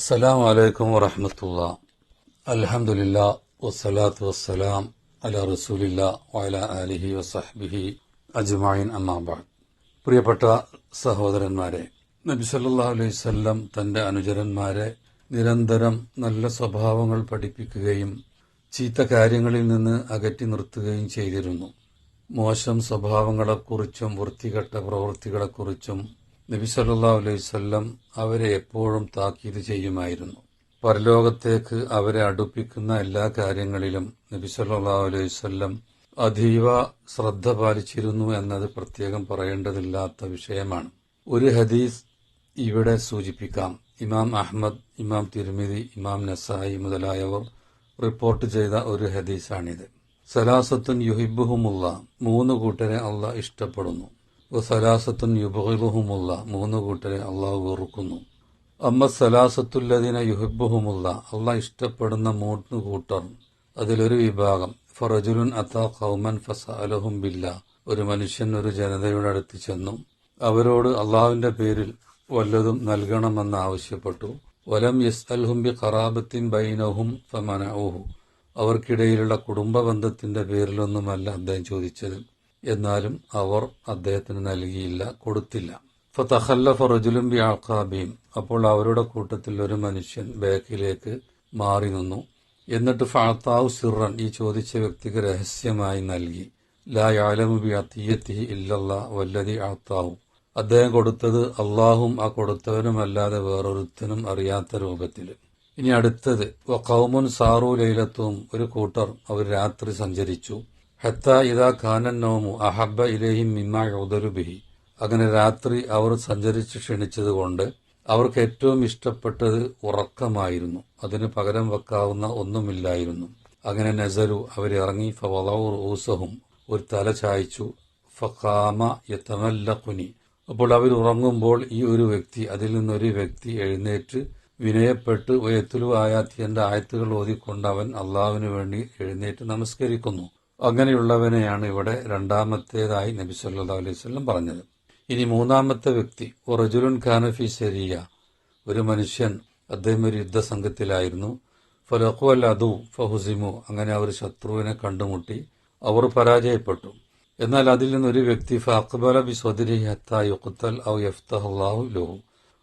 അസ്സലാം വലൈക്കും വറഹമത്തുള്ള. അലഹമുല്ല വസ്സലാത്തു വസ്സലാം അല റസൂലില്ല വയല അലിഹി വസഹബിഹി അജ്മായിൻ അമ്മാബാദ് പ്രിയപ്പെട്ട സഹോദരന്മാരെ നബി സല്ലാ അലൈഹി സ്വല്ലം തന്റെ അനുചരന്മാരെ നിരന്തരം നല്ല സ്വഭാവങ്ങൾ പഠിപ്പിക്കുകയും ചീത്ത കാര്യങ്ങളിൽ നിന്ന് അകറ്റി നിർത്തുകയും ചെയ്തിരുന്നു. മോശം സ്വഭാവങ്ങളെക്കുറിച്ചും വൃത്തികെട്ട പ്രവൃത്തികളെക്കുറിച്ചും നബി സല്ലല്ലാഹു അലൈഹി അവരെ എപ്പോഴും താക്കീത് ചെയ്യുമായിരുന്നു. പരലോകത്തേക്ക് അവരെ അടുപ്പിക്കുന്ന എല്ലാ കാര്യങ്ങളിലും നബി സല്ലല്ലാഹു അലൈഹി അതീവ ശ്രദ്ധ പാലിച്ചിരുന്നു എന്നത് പ്രത്യേകം പറയേണ്ടതില്ലാത്ത വിഷയമാണ്. ഒരു ഹദീസ് ഇവിടെ സൂചിപ്പിക്കാം. ഇമാം അഹ്മദ് ഇമാം തിരുമിതി ഇമാം നസായി മുതലായവർ റിപ്പോർട്ട് ചെയ്ത ഒരു ഹദീസാണിത്. സലാസത്തുൻ യുഹിബുഹുമുള്ള മൂന്ന് കൂട്ടരെ അള്ള ഇഷ്ടപ്പെടുന്നു. സലാസത്തുൻ യുബുഹുമുള്ള മൂന്ന് കൂട്ടരെ അള്ളാഹു വെറുക്കുന്നു. അമ്മ സലാസത്തുല്ലതിന യുഹിബുഹുമുള്ള അള്ളാഹ് ഇഷ്ടപ്പെടുന്ന മൂന്ന് കൂട്ടർ. അതിലൊരു വിഭാഗം ഫറജുലുൻ അത്ത ഖൗമൻ ഫസഅലഹും ബില്ല ഒരു മനുഷ്യൻ ഒരു ജനതയുടെ അടുത്ത് ചെന്നു. അവരോട് അള്ളാഹുവിന്റെ പേരിൽ വല്ലതും നൽകണമെന്ന് ആവശ്യപ്പെട്ടു. വലം യസ് അൽഹും ബി ഖറാബത്തിൻ ബൈനഹും ഫമനഊഹു. അവർക്കിടയിലുള്ള കുടുംബ ബന്ധത്തിന്റെ പേരിലൊന്നുമല്ല അദ്ദേഹം ചോദിച്ചത്. എന്നാലും അവർ അദ്ദേഹത്തിന് നൽകിയില്ല കൊടുത്തില്ല. ഫതഖല്ലഫ റജുലും ബി അപ്പോൾ അവരുടെ കൂട്ടത്തിൽ ഒരു മനുഷ്യൻ ബാക്കിലേക്ക് മാറി നിന്നു. എന്നിട്ട് ഫാത്താവ് സിറൻ ഈ ചോദിച്ച വ്യക്തിക്ക് രഹസ്യമായി നൽകി. ലാ യാലമു ബി അത്തീയത്തി ഇല്ലല്ല വല്ലതി ആത്താവും അദ്ദേഹം കൊടുത്തത് അള്ളാഹും ആ കൊടുത്തവനുമല്ലാതെ വേറൊരുത്തനും അറിയാത്ത രൂപത്തിൽ. ഇനി അടുത്തത് കൗമുൻ സാറു ലൈലത്തും ഒരു കൂട്ടർ അവർ രാത്രി സഞ്ചരിച്ചു. ഹത്ത ഇതാ ഖാനൻ നോമു അഹബ ഇലേഹിം മിമ്മ യൗദലുബിഹി അങ്ങനെ രാത്രി അവർ സഞ്ചരിച്ച് ക്ഷണിച്ചതുകൊണ്ട് അവർക്ക് ഏറ്റവും ഇഷ്ടപ്പെട്ടത് ഉറക്കമായിരുന്നു. അതിന് പകരം വെക്കാവുന്ന ഒന്നുമില്ലായിരുന്നു. അങ്ങനെ നസരു അവരിറങ്ങി ഫവലൗർ ഊസഹും ഒരു തല ചായച്ചു ഫഖാമ യത്തമല്ലഖുനി അപ്പോൾ അവർ ഉറങ്ങുമ്പോൾ ഈ ഒരു വ്യക്തി അതിൽ നിന്നൊരു വ്യക്തി എഴുന്നേറ്റ് വിനയപ്പെട്ട് വയത്തുലു ആയാത്തിയന്റെ ആയത്തുകൾ ഓതിക്കൊണ്ട് അവൻ അള്ളാഹുവിന് വേണ്ടി എഴുന്നേറ്റ് നമസ്കരിക്കുന്നു. അങ്ങനെയുള്ളവനെയാണ് ഇവിടെ രണ്ടാമത്തേതായി നബി സല്ലാ അലൈഹി സ്വല്ലം പറഞ്ഞത്. ഇനി മൂന്നാമത്തെ വ്യക്തി ഒറജുലുൻ ഖാനഫി സെരിയ ഒരു മനുഷ്യൻ അദ്ദേഹം ഒരു യുദ്ധസംഘത്തിലായിരുന്നു. ഫലഖു അൽ അതു ഫഹുസിമു അങ്ങനെ അവർ ശത്രുവിനെ കണ്ടുമുട്ടി അവർ പരാജയപ്പെട്ടു. എന്നാൽ അതിൽ നിന്നൊരു വ്യക്തി ഫാഖ്ബല ബി സ്വദരി ഹത്ത ഔ യഫ്തഹുല്ലാഹു ലോഹു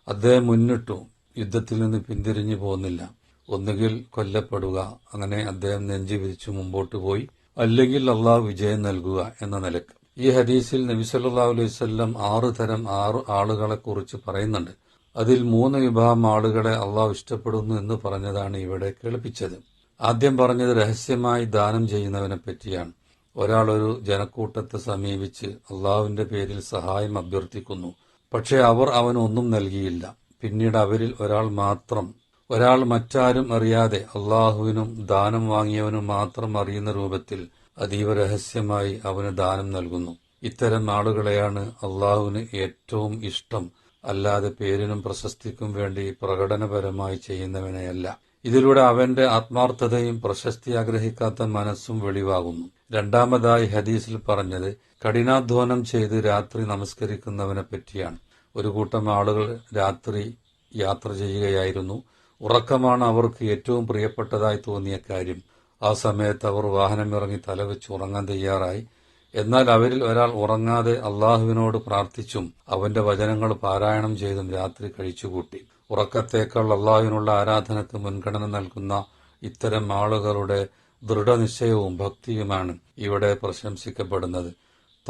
അദ്ദേഹം മുന്നിട്ടു യുദ്ധത്തിൽ നിന്ന് പിന്തിരിഞ്ഞു പോകുന്നില്ല. ഒന്നുകിൽ കൊല്ലപ്പെടുക അങ്ങനെ അദ്ദേഹം നെഞ്ചു വിരിച്ചു മുമ്പോട്ട് പോയി. അല്ലെങ്കിൽ അള്ളാഹു വിജയം നൽകുക എന്ന നിലയ്ക്ക്. ഈ ഹദീസിൽ നബി സല്ലല്ലാഹു അലൈഹി ആറ് തരം ആറ് ആളുകളെ കുറിച്ച് പറയുന്നുണ്ട്. അതിൽ മൂന്ന് വിഭാഗം ആളുകളെ അള്ളാഹു ഇഷ്ടപ്പെടുന്നു എന്ന് പറഞ്ഞതാണ് ഇവിടെ കേൾപ്പിച്ചത്. ആദ്യം പറഞ്ഞത് രഹസ്യമായി ദാനം ചെയ്യുന്നവനെ പറ്റിയാണ്. ഒരാൾ ഒരു ജനക്കൂട്ടത്തെ സമീപിച്ച് അള്ളാഹുവിന്റെ പേരിൽ സഹായം അഭ്യർത്ഥിക്കുന്നു. പക്ഷേ അവർ അവനൊന്നും നൽകിയില്ല. പിന്നീട് അവരിൽ ഒരാൾ മാത്രം ഒരാൾ മറ്റാരും അറിയാതെ അള്ളാഹുവിനും ദാനം വാങ്ങിയവനും മാത്രം അറിയുന്ന രൂപത്തിൽ അതീവ രഹസ്യമായി അവന് ദാനം നൽകുന്നു. ഇത്തരം ആളുകളെയാണ് അള്ളാഹുവിന് ഏറ്റവും ഇഷ്ടം. അല്ലാതെ പേരിനും പ്രശസ്തിക്കും വേണ്ടി പ്രകടനപരമായി ചെയ്യുന്നവനെയല്ല. ഇതിലൂടെ അവന്റെ ആത്മാർത്ഥതയും പ്രശസ്തി ആഗ്രഹിക്കാത്ത മനസ്സും വെളിവാകുന്നു. രണ്ടാമതായി ഹദീസിൽ പറഞ്ഞത് കഠിനാധ്വാനം ചെയ്ത് രാത്രി നമസ്കരിക്കുന്നവനെ പറ്റിയാണ്. ഒരു കൂട്ടം ആളുകൾ രാത്രി യാത്ര ചെയ്യുകയായിരുന്നു. ഉറക്കമാണ് അവർക്ക് ഏറ്റവും പ്രിയപ്പെട്ടതായി തോന്നിയ കാര്യം. ആ സമയത്ത് അവർ വാഹനം ഇറങ്ങി തലവെച്ച് ഉറങ്ങാൻ തയ്യാറായി. എന്നാൽ അവരിൽ ഒരാൾ ഉറങ്ങാതെ അള്ളാഹുവിനോട് പ്രാർത്ഥിച്ചും അവന്റെ വചനങ്ങൾ പാരായണം ചെയ്തും രാത്രി കഴിച്ചുകൂട്ടി. ഉറക്കത്തേക്കാൾ അള്ളാഹുവിനുള്ള ആരാധനക്ക് മുൻഗണന നൽകുന്ന ഇത്തരം ആളുകളുടെ ദൃഢനിശ്ചയവും ഭക്തിയുമാണ് ഇവിടെ പ്രശംസിക്കപ്പെടുന്നത്.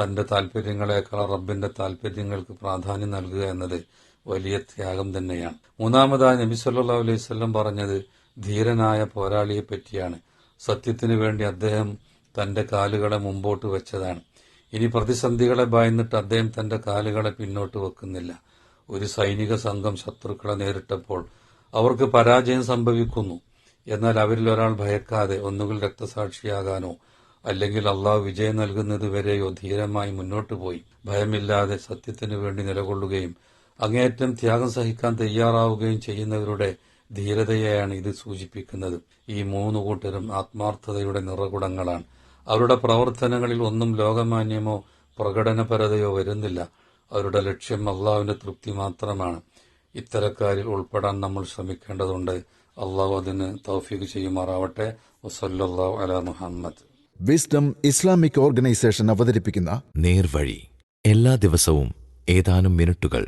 തന്റെ താൽപര്യങ്ങളെക്കാൾ റബ്ബിന്റെ താൽപര്യങ്ങൾക്ക് പ്രാധാന്യം നൽകുക എന്നത് വലിയ ത്യാഗം തന്നെയാണ്. മൂന്നാമതായി നബി സല്ലാ അലൈഹി സ്വല്ലം പറഞ്ഞത് ധീരനായ പോരാളിയെ പറ്റിയാണ്. സത്യത്തിനു വേണ്ടി അദ്ദേഹം തന്റെ കാലുകളെ മുമ്പോട്ട് വെച്ചതാണ്. ഇനി പ്രതിസന്ധികളെ ഭയന്നിട്ട് അദ്ദേഹം തന്റെ കാലുകളെ പിന്നോട്ട് വെക്കുന്നില്ല. ഒരു സൈനിക സംഘം ശത്രുക്കളെ നേരിട്ടപ്പോൾ അവർക്ക് പരാജയം സംഭവിക്കുന്നു. എന്നാൽ അവരിൽ ഒരാൾ ഭയക്കാതെ ഒന്നുകിൽ രക്തസാക്ഷിയാകാനോ അല്ലെങ്കിൽ അള്ളാഹു വിജയം നൽകുന്നത് വരെയോ ധീരമായി മുന്നോട്ടു പോയി. ഭയമില്ലാതെ സത്യത്തിനു വേണ്ടി നിലകൊള്ളുകയും അങ്ങേയറ്റം ത്യാഗം സഹിക്കാൻ തയ്യാറാവുകയും ചെയ്യുന്നവരുടെ ധീരതയെയാണ് ഇത് സൂചിപ്പിക്കുന്നത്. ഈ മൂന്ന് കൂട്ടരും ആത്മാർത്ഥതയുടെ നിറകുടങ്ങളാണ്. അവരുടെ പ്രവർത്തനങ്ങളിൽ ഒന്നും ലോകമാന്യമോ പ്രകടനപരതയോ വരുന്നില്ല. അവരുടെ ലക്ഷ്യം അള്ളാഹുവിന്റെ തൃപ്തി മാത്രമാണ്. ഇത്തരക്കാരിൽ ഉൾപ്പെടാൻ നമ്മൾ ശ്രമിക്കേണ്ടതുണ്ട്. അള്ളാഹു അതിന് തൗഫീഖ് ചെയ്യുമാറാവട്ടെ. അല മുഹമ്മദ്. വിസ്ഡം ഇസ്ലാമിക് ഓർഗനൈസേഷൻ അവതരിപ്പിക്കുന്ന നേർവഴി. എല്ലാ ദിവസവും ഏതാനും മിനിറ്റുകൾ